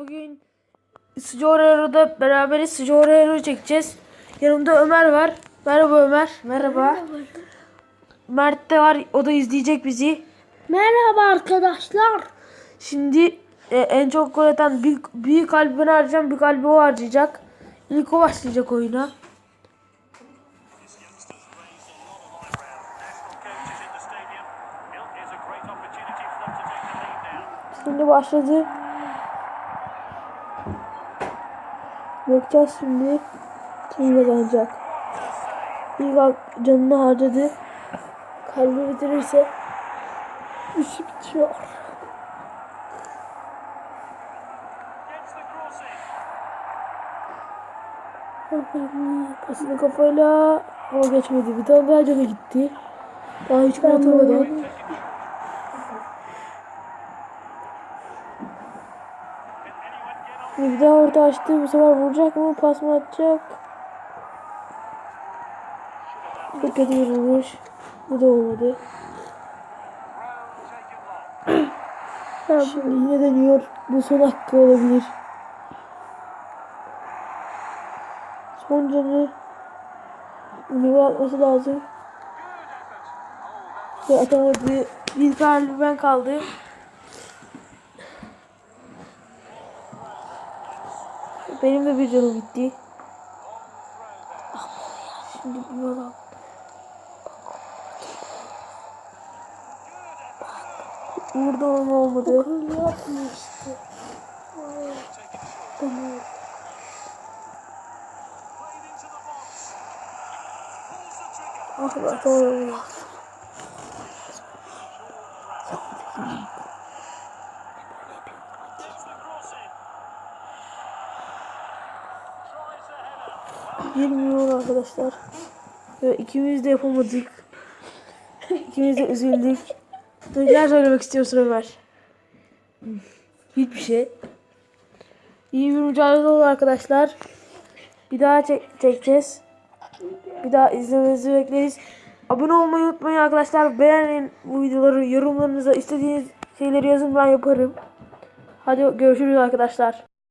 bugün Scorer'da beraberiz. Scorer'ı çekeceğiz. Yanımda Ömer var. Merhaba Ömer. Merhaba. Mert de var. O da izleyecek bizi. Merhaba arkadaşlar. Şimdi e, en çok gol atan büyük, büyük kalbi ben harcayacağım. Bir kalbi o harcayacak. İlk o başlayacak oyuna. coaches in Bakacağız şimdi. Kim kazanacak? İlk canını harcadı. Kalbi bitirirse işi bitiyor. Pasını kafayla ama geçmedi. Bir tane daha canı gitti. Daha hiç atamadan. Bir daha orta açtı. Bu sefer vuracak mı? Pas mı atacak? Çok kötü bir vuruş. Bu da olmadı. Şimdi yine deniyor. Bu son hakkı olabilir. Son canı. Bunu atması lazım. Ve atamadı. Bir kalbi ben kaldı. Benim de bir canım gitti. Şimdi bir yola. Burada olma olmadı. Yapmıştı. Tamam. Ah be atamadım. 20 euro arkadaşlar. Ve ikimiz de yapamadık. İkimiz de üzüldük. Neler söylemek istiyorsun Ömer? Hiçbir şey. İyi bir mücadele oldu arkadaşlar. Bir daha çek çekeceğiz. Bir daha izlemenizi bekleriz. Abone olmayı unutmayın arkadaşlar. Beğenin bu videoları. Yorumlarınıza istediğiniz şeyleri yazın ben yaparım. Hadi görüşürüz arkadaşlar.